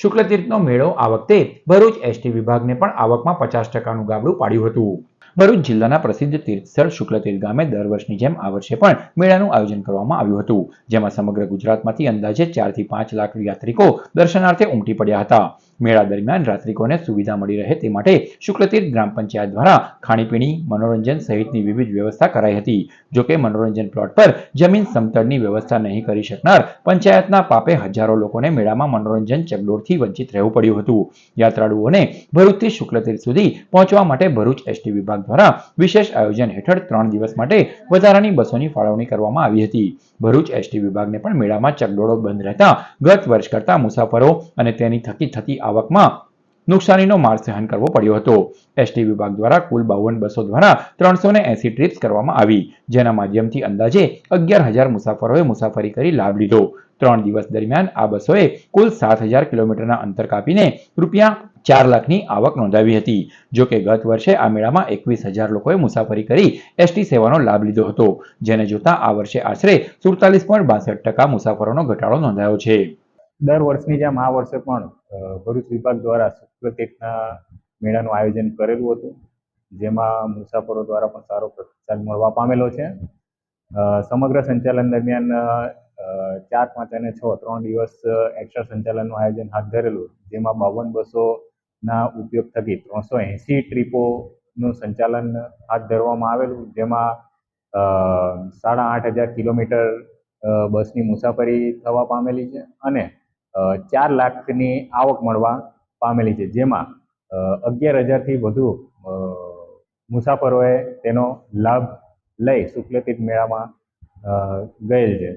શુક્લ તીર્થનો મેળો આ વખતે ભરૂચ એસટી વિભાગને પણ આવકમાં પચાસ ટકાનું ગાબડું પાડ્યું હતું. ભરૂચ જિલ્લાના પ્રસિદ્ધ તીર્થસ્થળ શુક્લ તીર્થ ગામે દર વર્ષની જેમ આ વર્ષે પણ મેળાનું આયોજન કરવામાં આવ્યું હતું, જેમાં સમગ્ર ગુજરાતમાંથી અંદાજે ચારથી પાંચ લાખ યાત્રિકો દર્શનાર્થે ઉમટી પડ્યા હતા. મેળા દરમિયાન યાત્રિકોને સુવિધા મળી રહે તે માટે શુક્લતીર્થ ગ્રામ પંચાયત દ્વારા ખાણીપીણી, મનોરંજન સહિતની વિવિધ વ્યવસ્થા કરાઈ હતી. જોકે મનોરંજન પ્લોટ પર જમીન સમતળની વ્યવસ્થા નહીં કરી શકનાર પંચાયતના પાપે હજારો લોકોને મેળામાં મનોરંજન ચગડોળથી વંચિત રહેવું પડ્યું હતું. યાત્રાળુઓને ભરૂચથી શુક્લતીર્થ સુધી પહોંચવા માટે ભરૂચ એસટી વિભાગ દ્વારા વિશેષ આયોજન હેઠળ ત્રણ દિવસ માટે વધારાની બસોની ફાળવણી કરવામાં આવી હતી. ભરૂચ એસટી વિભાગને પણ મેળામાં ચકડોળો બંધ રહેતા ગત વર્ષ કરતા મુસાફરો અને તેની થકી થતી આવકમાં નુકસાનીનો માર સહન કરવો પડ્યો હતો. એસટી વિભાગ દ્વારા કુલ બાવન બસો દ્વારા ત્રણસો ને એસી ટ્રીપ્સ કરવામાં આવી, જેના માધ્યમથી અંદાજે અગિયાર હજાર મુસાફરોએ મુસાફરી કરી લાભ લીધો. ત્રણ દિવસ દરમિયાન આ બસોએ કુલ સાત હજાર કિલોમીટરના અંતર કાપીને રૂપિયા ચાર લાખની આવક નોંધાવી હતી. જો કે ગત વર્ષે આ મેળામાં એકવીસ હજાર લોકોએ મુસાફરી કરી એસટી સેવાનો લાભ લીધો હતો, જેને જોતા આ વર્ષે આશરે સુડતાલીસ પોઈન્ટ બાસઠ ટકા મુસાફરોનો ઘટાડો નોંધાયો છે. દર વર્ષની જેમ આ વર્ષે પણ ભરૂચ વિભાગ દ્વારા શુક્લતીર્થના મેળાનું આયોજન કરેલું હતું, જેમાં મુસાફરો દ્વારા પણ સારો પ્રતિસાદ મળવા પામેલો છે. સમગ્ર સંચાલન દરમિયાન ચાર, પાંચ અને છ, ત્રણ દિવસ એક્સ્ટ્રા સંચાલનનું આયોજન હાથ ધરેલું, જેમાં બાવન બસોના ઉપયોગ થકી ત્રણસો એંસી ટ્રીપોનું સંચાલન હાથ ધરવામાં આવેલું, જેમાં સાડા આઠ હજાર કિલોમીટર બસની મુસાફરી થવા પામેલી છે અને ચાર લાખની આવક મળવા પામેલી છે. જેમાં અગિયાર હજારથી વધુ મુસાફરોએ તેનો લાભ લઈ શુક્લતીર્થ મેળામાં ગયેલ છે.